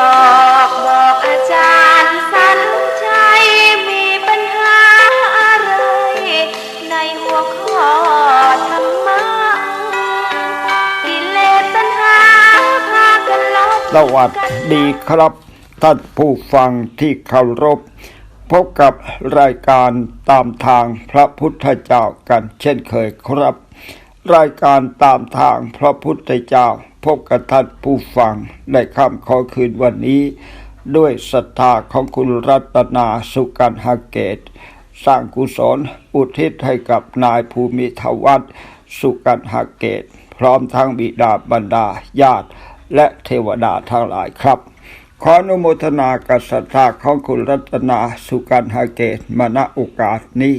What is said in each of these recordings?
ออกบอกอาจารย์สันชัยมีปัญหาอะไร ในหัวข้อธรรมะกิเลสตัณหาพากันลบสวัสดีครับ ท่านผู้ฟังที่เคารพ พบกับรายการตามทางพระพุทธเจ้ากันเช่นเคยครับ รายการตามทางพระพุทธเจ้า พบกับท่านผู้ฟังในค่ำขอคืนวันนี้ ด้วยศรัทธาของคุณรัตนาสุกันหเกต สร้างกุศลอุทิศให้กับนายภูมิทวัฒสุกันหเกต พร้อมทั้งบิดาบรรดาญาติ และเทวดาทั้งหลายครับ ขออนุโมทนากับศรัทธาของคุณรัตนาสุกันหเกตมาณโอกาสนี้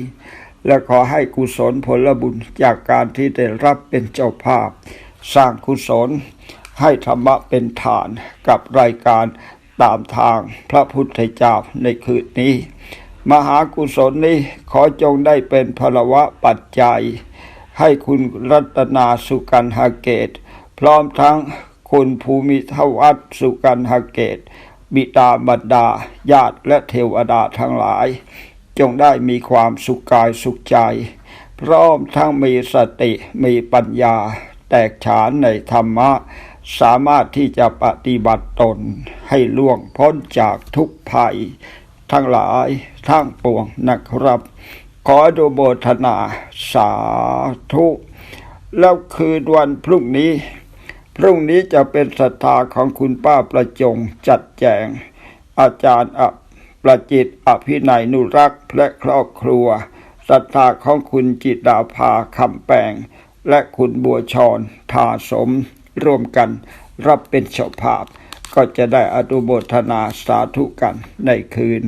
และขอให้กุศลผลบุญจากการที่ได้รับเป็นเจ้าภาพ สร้างกุศล ให้ธรรมะเป็นฐานกับรายการตามทางพระพุทธเจ้าในคืนนี้ มหากุศลนี้ขอจงได้เป็นพลวะปัจจัย ให้คุณรัตนาสุกันหเกต พร้อมทั้งคุณภูมิทวัฒน์สุกันหเกต บิดาบรรดา ญาติและเทวดาทั้งหลาย จงได้มีความสุขกายสุขใจ พร้อมทั้งมีสติมีปัญญา แตกฉานในธรรมะ สามารถที่จะปฏิบัติตนให้ล่วงพ้นจากทุกภัย ทั้งหลายทั้งปวงนะครับ ขอดูโบทนาสาธุ แล้วคืนวันพรุ่งนี้ พรุ่งนี้จะเป็นศรัทธาของคุณป้าประจงจัดแจง อาจารย์อประจิตอภินัยนุรักษ์และครอบครัวศรัทธาของคุณจิตดาภาคำแปง และคุณบัวชรทาสมร่วมกันรับเป็นเจ้าภาพ ก็จะได้อนุโมทนาสาธุกันในคืน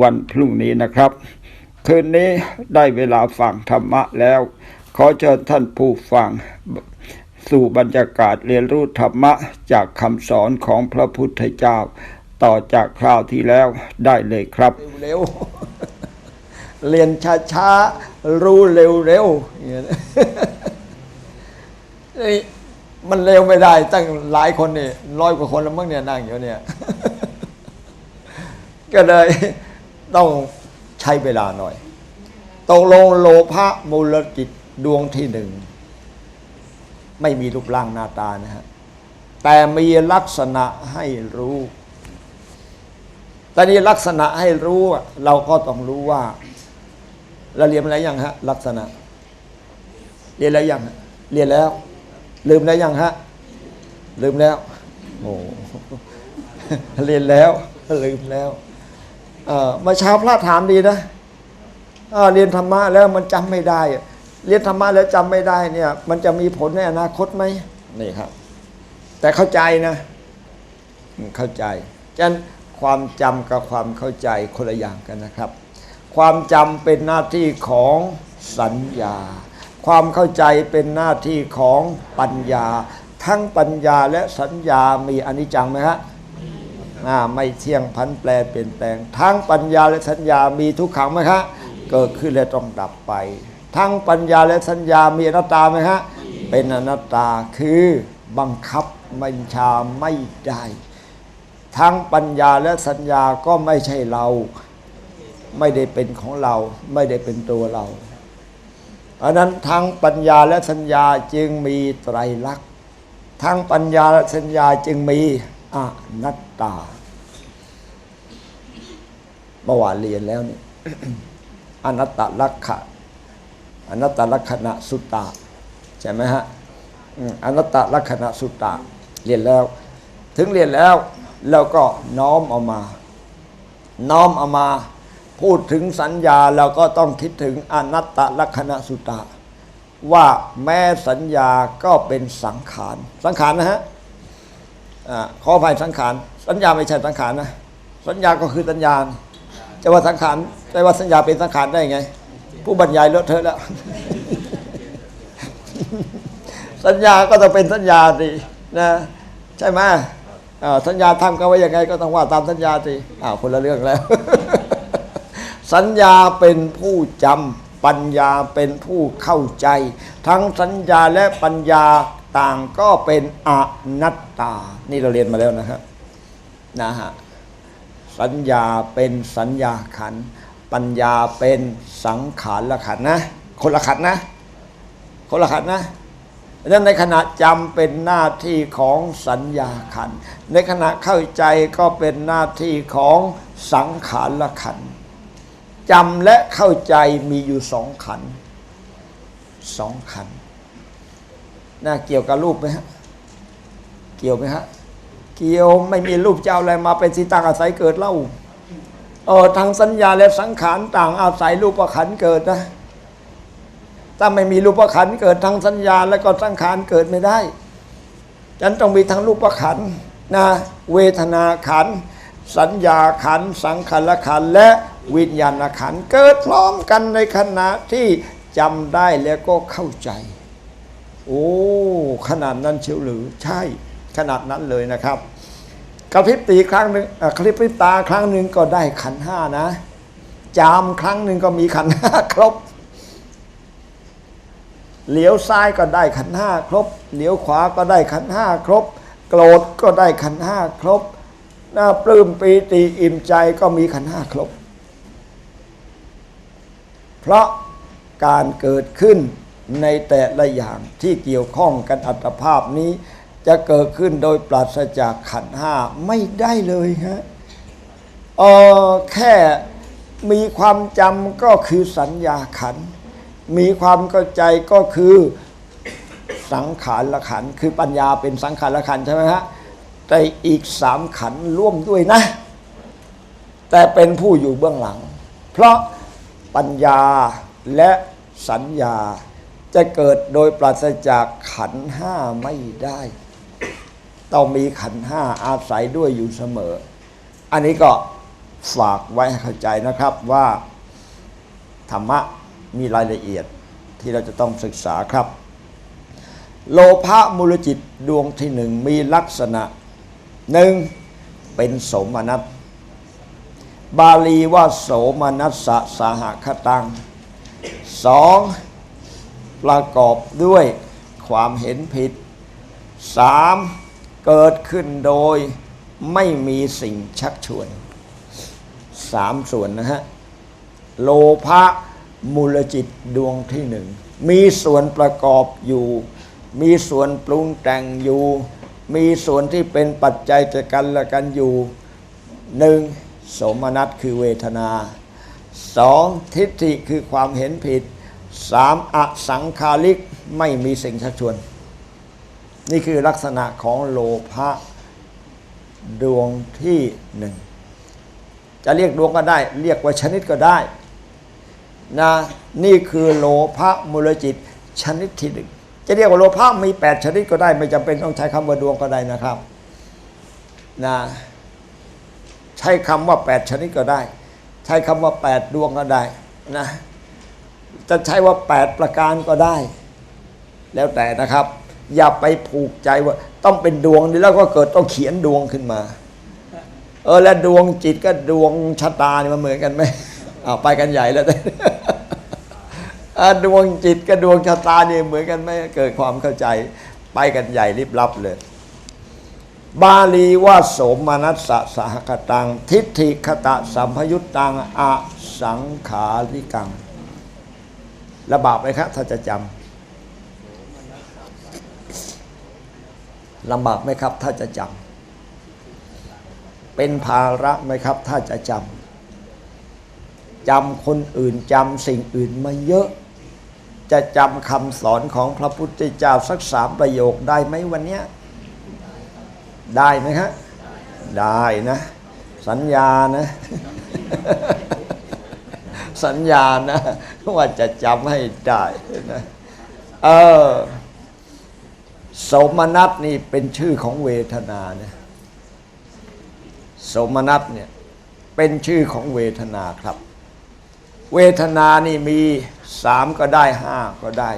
วันพรุ่งนี้นะครับ คืนนี้ได้เวลาฟังธรรมะแล้ว ขอเชิญท่านผู้ฟังสู่บรรยากาศเรียนรู้ธรรมะจากคำสอนของพระพุทธเจ้า ต่อจากคราวที่แล้วได้เลยครับ เร็วเรียนช้าๆ รู้เร็วๆ อย่มันเร็วไม่ได้ ตั้งหลายคนนี่ร้อยกว่าคนแล้วมั้งเนี่ยนั่งอยู่เนี่ย ก็เลยต้องใช้เวลาหน่อยตกลงโลภะมูลจิตดวงที่หนึ่ง ไม่มีรูปร่างหน้าตานะฮะ แต่มีลักษณะให้รู้แต่นี่ลักษณะให้รู้เราก็ต้องรู้ว่าเราเรียนมาแล้วยังฮะ ลักษณะ เรียนแล้วยังฮะเรียนแล้ว ลืมแล้วยังฮะ ลืมแล้วโอ้เรียนแล้ว ลืมแล้วเอ่อเมาเช้าพระถามดีนะเออเรียนธรรมะแล้วมันจำไม่ได้ เรียนธรรมะแล้วจำไม่ได้เนี่ย มันจะมีผลในอนาคตไหมนี่ครับ แต่เข้าใจนะเข้าใจฉะนั้นความจำกับความเข้าใจคนละอย่างกันนะครับ ความจำเป็นหน้าที่ของสัญญา ความเข้าใจเป็นหน้าที่ของปัญญา ทั้งปัญญาและสัญญามีอนิจจังไหมฮะไม่เที่ยงพันแปรเปลี่ยนแปลง ทั้งปัญญาและสัญญามีทุกขังไหมคะเกิดขึ้นและต้องดับไป ทั้งปัญญาและสัญญามีอนัตตาไหมฮะเป็นอนัตตาคือบังคับบัญชาไม่ได้ ทั้งปัญญาและสัญญาก็ไม่ใช่เรา ไม่ได้เป็นของเรา ไม่ได้เป็นตัวเรา เพราะนั้นทั้งปัญญาและสัญญาจึงมีไตรลักษณ์ทั้งปัญญาและสัญญาจึงมีอนัตตาเมื่อวานเรียนแล้วนี่อนัตตลักขะอนัตตลักขณะสุตตะใช่ไหมฮะอนัตตลักขณะสุตตะเรียนแล้ว ถึงเรียนแล้วแล้วก็น้อมเอามา น้อมเอามา พูดถึงสัญญาเราก็ต้องคิดถึงอนัตตลักษณะสุตตะ ว่าแม้สัญญาก็เป็นสังขาร สังขารนะฮะขออภัยสังขาร สัญญาไม่ใช่สังขารนะ สัญญาก็คือสัญญาจะว่าสังขารแต่ว่าสัญญาเป็นสังขารได้ไง ผู้บรรยายเลอะเทอะแล้ว สัญญาก็ต้องเป็นสัญญาสินะใช่ไหมสัญญาทำกันไว้ยังไง ก็ต้องว่าตามสัญญาสิอ้าวคนละเรื่องแล้ว สัญญาเป็นผู้จำปัญญาเป็นผู้เข้าใจ ทั้งสัญญาและปัญญาต่างก็เป็นอนัตตา นี่เราเรียนมาแล้วนะครับนะฮะสัญญาเป็นสัญญาขัน ปัญญาเป็นสังขารละขันนะ คนละขันนะ คนละขันนะดังนั้นในขณะจำเป็นหน้าที่ของสัญญาขัน ในขณะเข้าใจก็เป็นหน้าที่ของสังขารละขันธ จำและเข้าใจมีอยู่สองขันสองขันน่าเกี่ยวกับรูปไหมฮะ เกี่ยวไหมฮะ เกี่ยวไม่มีรูปเจ้าอะไรมาเป็นที่ตั้งอาศัยเกิดเล่าเออทางสัญญาและสังขารต่างอาศัยรูปขันเกิดนะถ้าไม่มีรูปขันเกิดทางสัญญาแล้วก็สังขารเกิดไม่ได้ฉันต้องมีทั้งรูปขันนะเวทนาขัน สัญญาขัน สังขารขันและ วิญญาณขันเกิดพร้อมกันในขณะที่จำได้แล้วก็เข้าใจ โอ้ขนาดนั้นเชียวหรือใช่ขนาดนั้นเลยนะครับกระพริบตีครั้งหนึ่งกระพริบตาครั้งหนึ่งก็ได้ขันห้านะ จามครั้งหนึ่งก็มีขันห้าครบเหลียวซ้ายก็ได้ขันห้าครบ เหลียวขวาก็ได้ขันห้าครบ โกรธก็ได้ขันห้าครบ หน้าปลื้มปีติอิ่มใจก็มีขันห้าครบ เพราะการเกิดขึ้นในแต่ละอย่างที่เกี่ยวข้องกันอัตภาพนี้ จะเกิดขึ้นโดยปราศจากขันห้าไม่ได้เลยฮะเออแค่มีความจำก็คือสัญญาขัน มีความเข้าใจก็คือสังขารละขัน คือปัญญาเป็นสังขารละขันใช่ไหมฮะแต่อีกสามขันร่วมด้วยนะ แต่เป็นผู้อยู่เบื้องหลัง เพราะ ปัญญาและสัญญา จะเกิดโดยปราศจากขันห้าไม่ได้ ต้องมีขันห้าอาศัยด้วยอยู่เสมอ อันนี้ก็ฝากไว้ให้เข้าใจนะครับว่าธรรมะมีรายละเอียดที่เราจะต้องศึกษาครับ โลภะมูลจิตดวงที่หนึ่งมีลักษณะหนึ่งเป็นสมนัส บาลีว่าโสมนัสสะสาหคตังสองประกอบด้วยความเห็นผิดสามเกิดขึ้นโดยไม่มีสิ่งชักชวนสามส่วนนะฮะ โลภะมูลจิตดวงที่หนึ่ง มีส่วนประกอบอยู่ มีส่วนปรุงแต่งอยู่ มีส่วนที่เป็นปัจจัยจะกันและกันอยู่หนึ่ง สมนัสคือเวทนาสองทิฏฐิคือความเห็นผิดสามอสังคาริกไม่มีสิ่งชักชวน นี่คือลักษณะของโลภะดวงที่หนึ่งจะเรียกดวงก็ได้ เรียกว่าชนิดก็ได้นะนี่คือโลภะมูลจิตชนิดที่หนึ่งจะเรียกว่าโลภะมี 8 ชนิดก็ได้ ไม่จำเป็นต้องใช้คำว่าดวงก็ได้นะครับนะ ใช้คำว่า 8 ชนิดก็ได้ ใช้คำว่า 8 ดวงก็ได้นะจะใช้ว่า 8 ประการก็ได้ แล้วแต่นะครับ อย่าไปผูกใจว่า ต้องเป็นดวงนี่แล้วก็เกิดต้องเขียนดวงขึ้นมา เออ แล้วดวงจิตก็ดวงชะตานี่มันเหมือนกันไหมเอาไปกันใหญ่แล้วอ่ดวงจิตกับดวงชะตาเนี่ยเหมือนกันไหมเกิดความเข้าใจ ไปกันใหญ่รีบรับเลย บาลีว่าโสมนัสสะสหกตัง ทิฏฐิคตะสัมพยุตตังอสังขาริกัง ระบาปไหมครับถ้าจะจำลำบากไหมครับ ถ้าจะจำเป็นภาระไหมครับ ถ้าจะจำจำคนอื่นจำสิ่งอื่นมาเยอะ จะจำคำสอนของพระพุทธเจ้าสักสามประโยคได้ไหมวันเนี้ย ได้ไหมครับได้นะ สัญญานะ สัญญานะ ว่าจะจำให้ได้นะเออสมนัสนี่เป็นชื่อของเวทนาเนี่ยสมนัสเนี่ยเป็นชื่อของเวทนาครับ เวทนานี่มีสามก็ได้ห้าก็ได้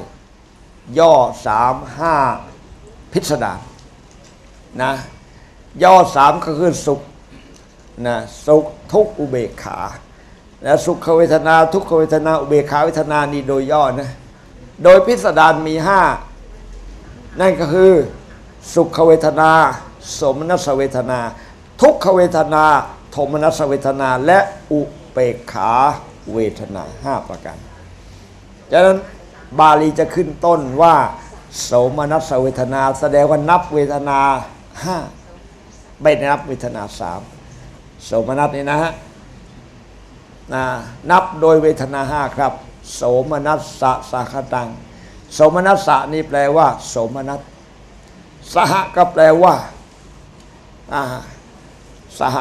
ย่อสามห้าพิสดารนะ ย่อสามก็คือสุขนะสุขทุกอุเบกขานะสุขเวทนาทุกขเวทนาอุเบกขาเวทนานี่โดยย่อนะโดยพิสดารมีห้านั่นก็คือสุขเวทนา สมนัสเวทนา ทุกขเวทนาโทมนัสเวทนาและอุเปกขาเวทนาห้าประการดังนั้นบาลีจะขึ้นต้นว่าโสมนัสเวทนา แสดงว่านับเวทนาห้า ไม่ได้นับเวทนาสามโสมนัสนี่นะฮะนะนับโดยเวทนาห้าครับ โสมนัสสะสาคตัง โสมนัสสะนี่แปลว่า โสมนัสสหก็แปลว่าอ่าสห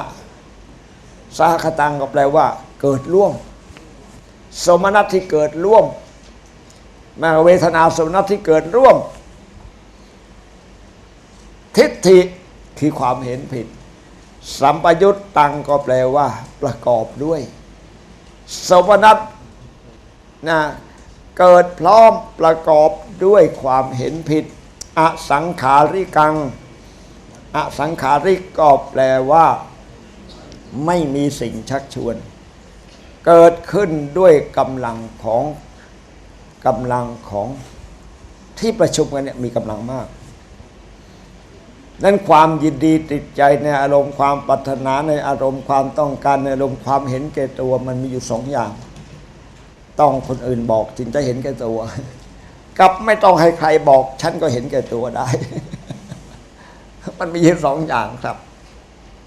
สหคตังก็แปลว่า เกิดร่วม สมนัตที่เกิดร่วมมาเวทนาสมนัตที่เกิดร่วม ทิฏฐิ คือความเห็นผิด สัมปยุตตังก็แปลว่า ประกอบด้วยสมนัตนะเกิดพร้อมประกอบด้วยความเห็นผิด อสังขาริกัง อสังขาริกก็แปลว่า ไม่มีสิ่งชักชวน เกิดขึ้นด้วยกำลังของกำลังของที่ประชุมกันเนี่ยมีกำลังมาก นั้นความยินดีติดใจในอารมณ์ความปรารถนาในอารมณ์ความต้องการในอารมณ์ความเห็นแก่ตัวมันมีอยู่สองอย่าง ต้องคนอื่นบอกจึงจะเห็นแก่ตัวกับไม่ต้องให้ใครบอก ฉันก็เห็นแก่ตัวได้ มันมีอยู่สองอย่างครับ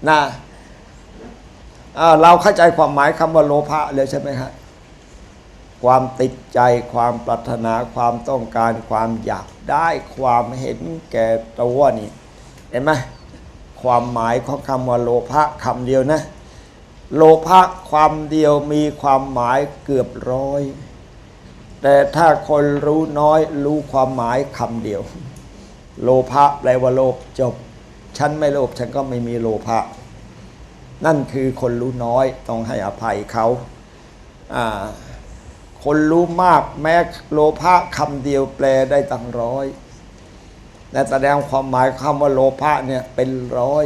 นะอ่าเราเข้าใจความหมายคำว่าโลภะเลยใช่ไหมครับความติดใจความปรารถนาความต้องการความอยากได้ความเห็นแก่ตัวนี่ เห็นไหมความหมายของคำว่าโลภะคำเดียวนะ โลภะความเดียวมีความหมายเกือบร้อย แต่ถ้าคนรู้น้อยรู้ความหมายคำเดียว โลภะแปลว่าโลภจบ ฉันไม่โลภฉันก็ไม่มีโลภะนั่นคือคนรู้น้อยต้องให้อภัยเขาอ่าคนรู้มากแม้โลภะคำเดียวแปลได้ตั้งร้อย แต่แสดงความหมายคำว่าโลภะเนี่ยเป็นร้อย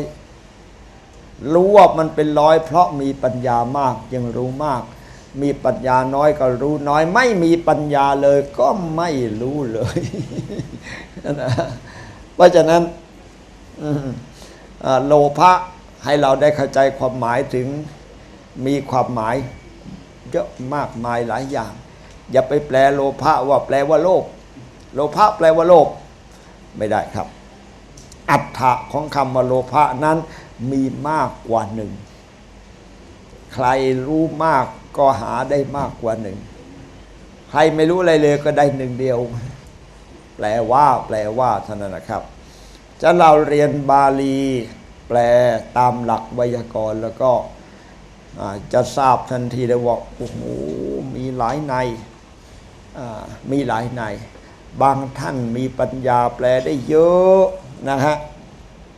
รู้ว่ามันเป็นร้อย เพราะมีปัญญามากยังรู้มาก มีปัญญาน้อยก็รู้น้อย ไม่มีปัญญาเลยก็ไม่รู้เลยนะเพราะฉะนั้นโลภะให้เราได้เข้าใจความหมายถึงมีความหมายเยอะมากมายหลายอย่าง อย่าไปแปลโลภะว่าแปลว่าโลภโลภะแปลว่าโลภ ไม่ได้ครับ อัฏฐะของคำว่าโลภะนั้นมีมากกว่าหนึ่ง ใครรู้มากก็หาได้มากกว่าหนึ่ง ใครไม่รู้อะไรเลยก็ได้หนึ่งเดียว แปลว่า แปลว่าเท่านั้นนะครับ จะเราเรียนบาลี แปลตามหลักไวยากรณ์แล้วก็จะทราบทันทีเลยว่าโอ้โหมีหลายในมีหลายใน บางท่านมีปัญญาแปลได้เยอะนะฮะ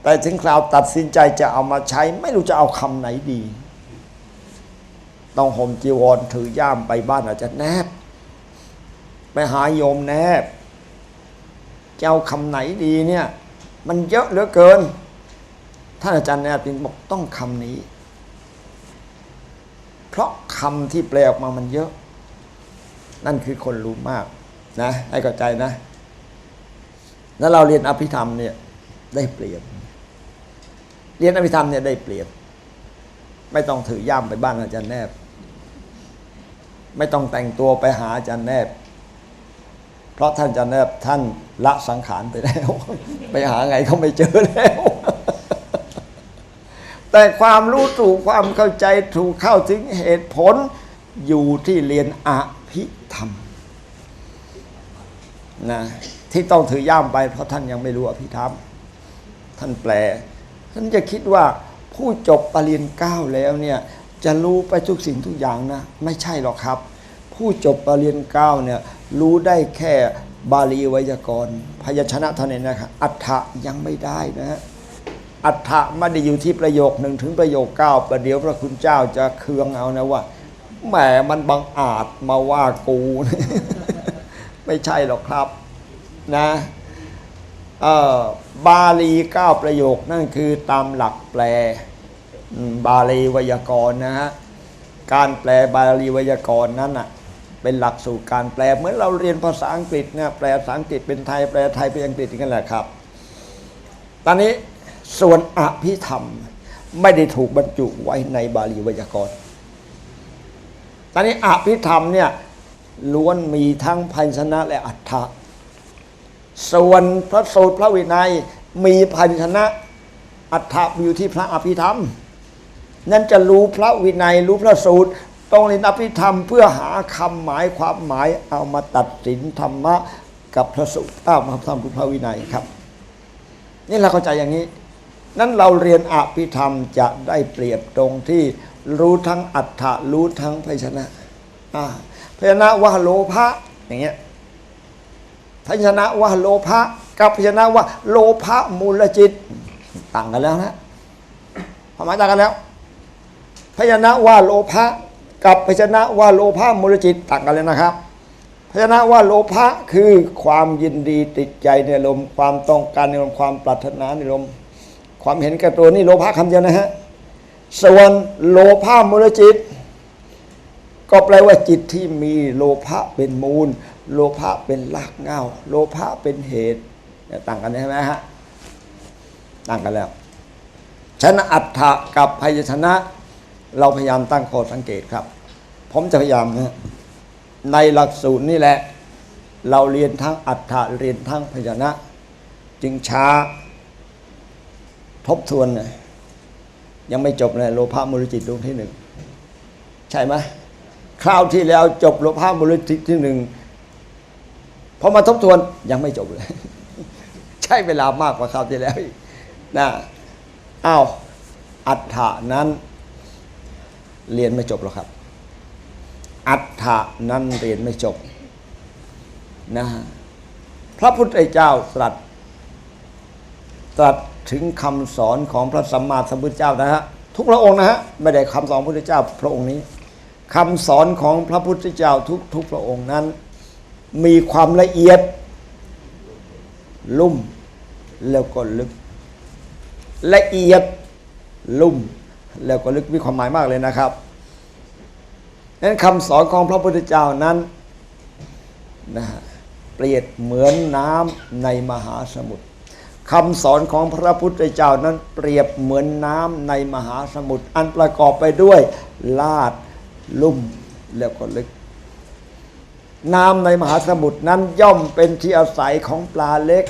แต่ถึงคราวตัดสินใจจะเอามาใช้ ไม่รู้จะเอาคำไหนดี ต้องห่มจีวรถือย่ามไปบ้านอาจจะแนบ ไปหาโยมแนบจะเอาคำไหนดีเนี่ย มันเยอะเหลือเกิน ท่านอาจารย์แนบจึงบอกต้องคำนี้ เพราะคำที่แปลออกมามันเยอะ นั่นคือคนรู้มาก นะให้เข้าใจนะ แล้วเราเรียนอภิธรรมเนี่ยได้เปรียบ เรียนอภิธรรมเนี่ยได้เปรียบ ไม่ต้องถือย่ามไปบ้านอาจารย์แนบ ไม่ต้องแต่งตัวไปหาอาจารย์แนบ เพราะท่านอาจารย์แนบท่านละสังขารไปแล้ว ไปหาไงเขาไม่เจอแล้วแต่ความรู้ถูกความเข้าใจถูกเข้าถึงเหตุผลอยู่ที่เรียนอภิธรรม นะที่ต้องถือย่ามไป เพราะท่านยังไม่รู้อภิธรรมท่านแปล ท่านจะคิดว่าผู้จบปรริญญาเก้าแล้วเนี่ยจะรู้ไปทุกสิ่งทุกอย่างนะ ไม่ใช่หรอกครับ ผู้จบปรริญญาเก้าเนี่ยรู้ได้แค่บาลีไวยากรณ์พยัญชนะเท่านั้นนะครับอัฏฐะยังไม่ได้นะฮะอัฏฐะไม่ได้อยู่ที่ประโยคหนึ่งถึงประโยคเก้าประเดี๋ยวพระคุณเจ้าจะเคืองเอานะว่าแหมมันบังอาจมาว่ากู ไม่ใช่หรอกครับนะบาลีเก้าประโยคนั่นคือตามหลักแปล บาลีไวยากรณ์นะฮะการแปลบาลีไวยากรณ์นั้นอะเป็นหลักสูตรการแปลเหมือนเราเรียนภาษาอังกฤษเนี่ยแปลภาษาอังกฤษเป็นไทยแปลไทยเป็นอังกฤษกันแหละครับ ตอนนี้ส่วนอภิธรรมไม่ได้ถูกบรรจุไว้ในบาลีไวยากรณ์ตอนนี้อภิธรรมเนี่ย ล้วนมีทั้งพันชนะและอัฏฐะส่วนพระสูตรพระวินัยมีพันชนะอัฏฐะอยู่ที่พระอภิธรรม นั่นจะรู้พระวินัยรู้พระสูตรต้องเรียนอภิธรรมเพื่อหาคำหมายความหมายเอามาตัดสินธรรมะกับพระสูตรเอาวมาทำกับพระวินัยครับ นี่เราเข้าใจอย่างนี้ นั้นเราเรียนอภิธรรมจะได้เปรียบตรงที่รู้ทั้งอัฏฐะรู้ทั้งพยัญชนะอ่า พยัญชนะว่าโลภะอย่างเงี้ยพยัญชนะว่าโลภะกับพยัญชนะว่า โลภะมูลจิต ต่างกันแล้วนะความหมายต่างกันแล้ว พยัญชนะว่าโลภะกับพยัญชนะว่าโลภะมูลจิตต่างกันเลยนะครับพยัญชนะว่าโลภะคือความยินดีติดใจในลมความต้องการในลมความปรารถนาในลมความเห็นแก่ตัวนี่โลภะคำเดียวนะฮะส่วนโลภะมูลจิต ก็แปลว่าจิตที่มีโลภะเป็นมูล โลภะเป็นรากเงาโลภะเป็นเหตุต่างกันใช่ไหมฮะต่างกันแล้วชนะอัฏฐะกับพยชนะ เราพยายามตั้งข้อสังเกตครับ ผมจะพยายามนะในหลักสูตรนี่แหละ เราเรียนทั้งอัฏฐะเรียนทั้งพยชนะ จึงช้า ทบทวนนะยังไม่จบเลยโลภะมูลจิตดวงที่หนึ่ง ใช่ไหม คราวที่แล้วจบโลภะมูลจิตที่หนึ่งพอมาทบทวนยังไม่จบเลย ใช้เวลามากกว่าคราวที่แล้วนะอ้าวอัฏฐะนั้น เรียนไม่จบหรอกครับ อัฏฐะนั้นเรียนไม่จบนะพระพุทธเจ้าตรัสตรัสถึงคำสอนของพระสัมมาสัมพุทธเจ้านะฮะทุกพระองค์นะฮะไม่ได้คำสอนพระพุทธเจ้าพระองค์นี้ คำสอนของพระพุทธเจ้าทุกทุกพระองค์นั้น มีความละเอียด ลุ่มแล้วก็ลึก ละเอียดลุ่มแล้วก็ลึกมีความหมายมากเลยนะครับนั้นคำสอนของพระพุทธเจ้านั้นนะฮะเปรียบเหมือนน้ำในมหาสมุทรคำสอนของพระพุทธเจ้านั้นเปรียบเหมือนน้ำในมหาสมุทรอันประกอบไปด้วยลาด ลุ่มแล้วก็ลึก น้ำในมหาสมุทรนั้นย่อมเป็นที่อาศัยของปลาเล็ก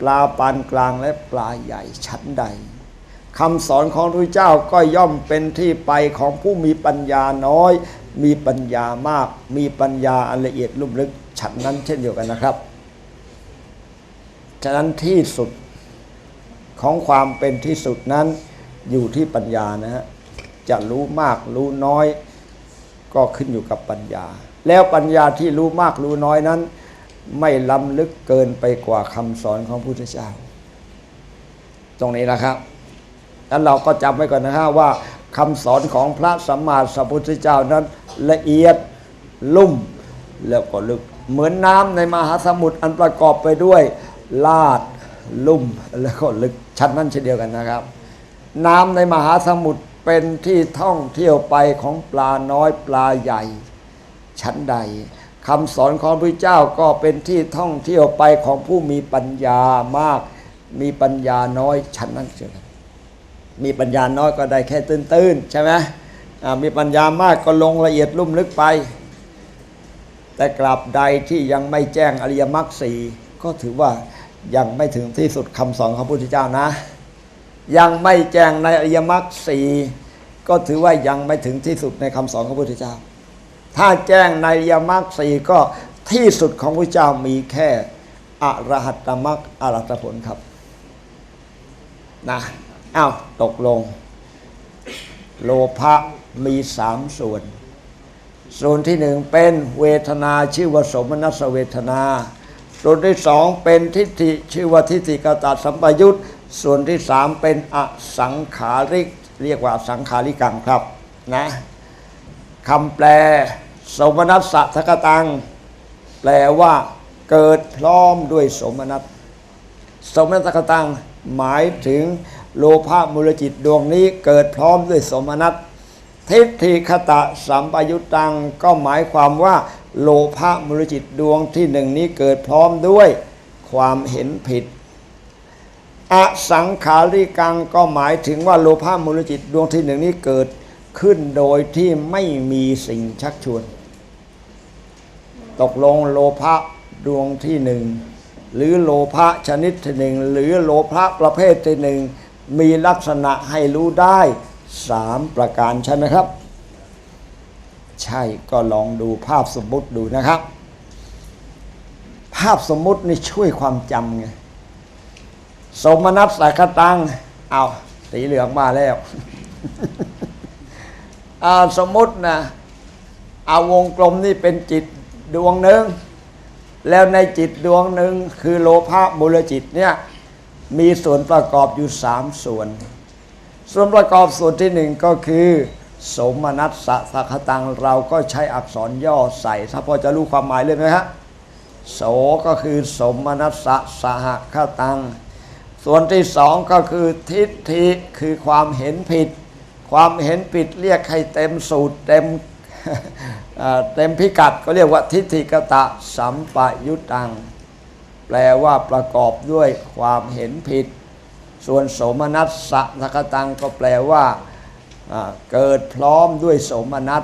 ปลาปานกลางและปลาใหญ่ชั้นใดคำสอนของพระเจ้าก็ย่อมเป็นที่ไปของผู้มีปัญญาน้อย มีปัญญามาก มีปัญญาอันละเอียดลุ่มลึกฉันนั้นเช่นเดียวกันนะครับ ฉะนั้นที่สุดของความเป็นที่สุดนั้นอยู่ที่ปัญญานะฮะจะรู้มากรู้น้อย ก็ขึ้นอยู่กับปัญญา แล้วปัญญาที่รู้มากรู้น้อยนั้น ไม่ล้ำลึกเกินไปกว่าคำสอนของพระพุทธเจ้า ตรงนี้นะครับนั้นเราก็จำไว้ก่อนนะฮะว่าคำสอนของพระสัมมาสัมพุทธเจ้านั้น ละเอียดลุ่มแล้วก็ลึก เหมือนน้ำในมหาสมุทรอันประกอบไปด้วย ลาดลุ่มแล้วก็ลึกชั้นนั้นเช่นเดียวกันนะครับ น้ำในมหาสมุทร เป็นที่ท่องเที่ยวไปของปลาน้อยปลาใหญ่ ชั้นใดคำสอนของพระเจ้าก็เป็นที่ท่องเที่ยวไปของผู้มีปัญญามาก มีปัญญาน้อยชั้นนั้นเช่นกันมีปัญญาน้อยก็ได้แค่ตื้นๆใช่ไหมมีปัญญามากก็ลงละเอียดลุ่มลึกไป แต่กลับใดที่ยังไม่แจ้งอริยมรรคสีก็ถือว่ายังไม่ถึงที่สุดคำสอนของพระพุทธเจ้านะ ยังไม่แจ้งในอริยมรรคสีก็ถือว่ายังไม่ถึงที่สุดในคำสอนของพระพุทธเจ้า ถ้าแจ้งในอริยมรรคสีก็ที่สุดของพระเจ้ามีแค่อรหัตมรรคอรหัตผลครับนะอ้าวตกลง โลภะมีสามส่วน ส่วนที่หนึ่งเป็นเวทนาชื่อว่าสมนัสเวทนา ส่วนที่สองเป็นทิฏฐิชื่อว่าทิฏฐิกตาสัมปยุต ส่วนที่สามเป็นอสังขาริก เรียกว่าสังขาริกังครับนะคำแปล สมนัสสะทกตัง แปลว่าเกิดพร้อมด้วยสมนัสสมนัสกตังหมายถึงโลภะมูลจิตดวงนี้เกิดพร้อมด้วยสมนัตทิฏฐิคตะสัมปยุตตังก็หมายความว่า โลภะมูลจิตดวงที่หนึ่งนี้เกิดพร้อมด้วย ความเห็นผิด อสังขาริกังก็หมายถึงว่าโลภะมูลจิตดวงที่หนึ่งนี้เกิดขึ้นโดยที่ไม่มีสิ่งชักชวน ตกลงโลภะดวงที่หนึ่งหรือโลภะชนิดที่หนึ่งหรือโลภะประเภทที่หนึ่งมีลักษณะให้รู้ได้สามประการใช่ไหมครับ ใช่ก็ลองดูภาพสมมุติดูนะครับ ภาพสมมุตินี่ช่วยความจำไง สมนัตสักตัง เอาสีเหลืองมาแล้วอาสมมตินะเอาวงกลมนี่เป็นจิตดวงหนึ่ง แล้วในจิตดวงหนึ่งคือโลภะมูลจิตเนี่ยมีส่วนประกอบอยู่สามส่วน ส่วนประกอบส่วนที่หนึ่งก็คือ สมนัตสสักตังเราก็ใช้อักษรย่อใส่ ถ้าพอจะรู้ความหมายเลยไหมฮะโสก็คือสมนัสสะสหคตัง ส่วนที่สองก็คือทิฏฐิคือความเห็นผิด ความเห็นผิดเรียกให้เต็มสูตรเต็มเต็มพิกัดก็เรียกว่าทิฏฐิกตะสัมปยุตัง แปลว่าประกอบด้วยความเห็นผิด ส่วนสมนัสสะสกตังก็แปลว่าเกิดพร้อมด้วยสมนัส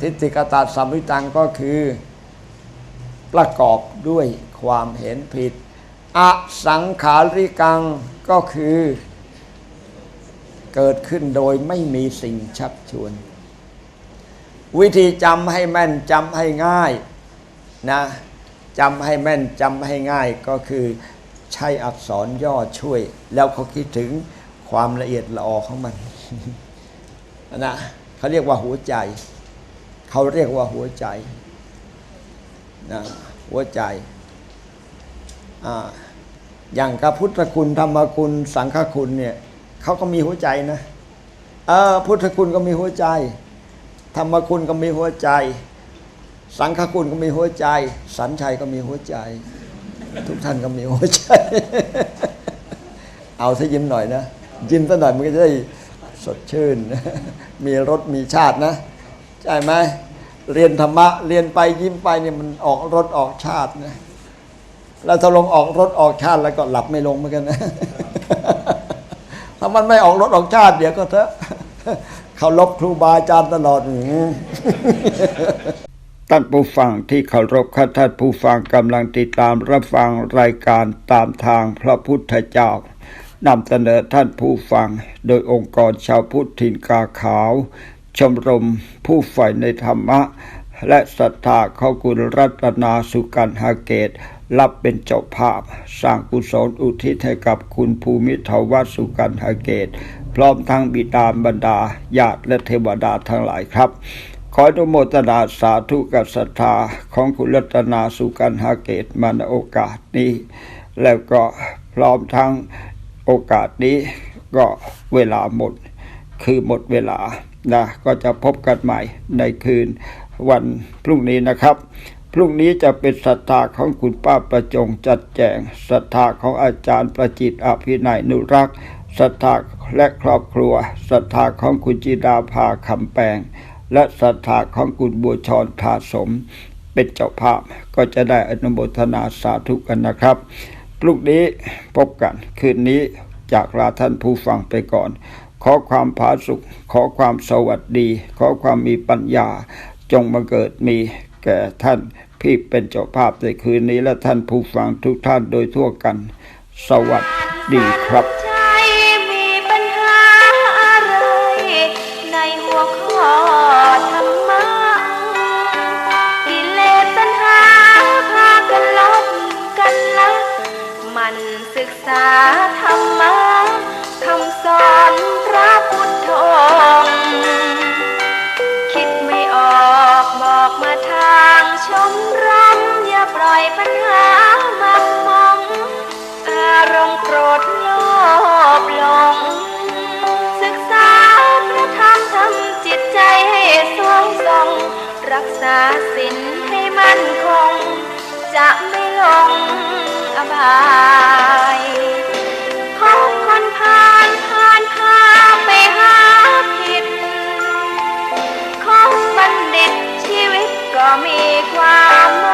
ทิฏฐิกตะสัมปยุตังก็คือ ประกอบด้วยความเห็นผิด อสังขาริกังก็คือ เกิดขึ้นโดยไม่มีสิ่งชักชวน วิธีจำให้แม่นจำให้ง่ายนะจำให้แม่นจำให้ง่ายก็คือใช้อักษรย่อช่วย แล้วเขาคิดถึงความละเอียดละออของมันนะเขาเรียกว่าหัวใจ เขาเรียกว่าหัวใจนะหัวใจ อย่างกับพุทธคุณธรรมคุณสังฆคุณเนี่ยเขาก็มีหัวใจนะเออพุทธคุณก็มีหัวใจ ธรรมคุณก็มีหัวใจ สังฆคุณก็มีหัวใจ สัญชัยก็มีหัวใจ ทุกท่านก็มีหัวใจ เอาซะยิ้มหน่อยนะยิ้มซะหน่อยมันก็จะได้สดชื่น มีรสมีชาตินะ ใช่ไหมเรียนธรรมะ เรียนไปยิ้มไปเนี่ยมันออกรสออกชาตินะ แล้วถ้าลงออกรสออกชาติแล้วก็หลับไม่ลงเหมือนกันนะถ้ามันไม่ออกรสออกชาติเดี๋ยวก็เถอะเขาลบครูบาอาจารย์ตลอดท่านผู้ฟังที่เคารพครับท่านผู้ฟังกำลังติดตามรับฟังรายการตามทางพระพุทธเจ้านำเสนอท่านผู้ฟัง โดยองค์กรชาวพุทธถิ่นกาขาว ชมรมผู้ใฝ่ในธรรมะ และศรัทธาเข้าคุณรัตนาสุกันหาเกต รับเป็นเจ้าภาพ สร้างกุศลอุทิศให้กับคุณภูมิทวัสุกันหาเกต พร้อมทั้งบิดาบรรดาญาติและเทวดาทั้งหลายครับ ขออนุโมทนาสาธุกับศรัทธาของคุณรัตนาสุกันหาเกตมาในโอกาสนี้ แล้วก็พร้อมทั้งโอกาสนี้ก็เวลาหมด คือหมดเวลานะก็จะพบกันใหม่ในคืนวันพรุ่งนี้นะครับ พรุ่งนี้จะเป็นศรัทธาของคุณป้าประจงจัดแจงศรัทธาของอาจารย์ประจิตอภินัยนุรักษ์ศรัทธาและครอบครัวศรัทธาของคุณจิดาภาคำแปงและศรัทธาของคุณบัวชรทาสม เป็นเจ้าภาพก็จะได้อนุโมทนาสาธุกันนะครับพรุ่งนี้พบกันคืนนี้จากลาท่านผู้ฟังไปก่อน ขอความผาสุข ขอความสวัสดี ขอความมีปัญญา จงมาเกิดมีแก่ท่าน ที่เป็นเจ้าภาพในคืนนี้และท่านผู้ฟังทุกท่านโดยทั่วกัน สวัสดีครับ บายพบคนผ่านผ่านพาไปหาผิด ของบัณฑิตชีวิตก็มีความ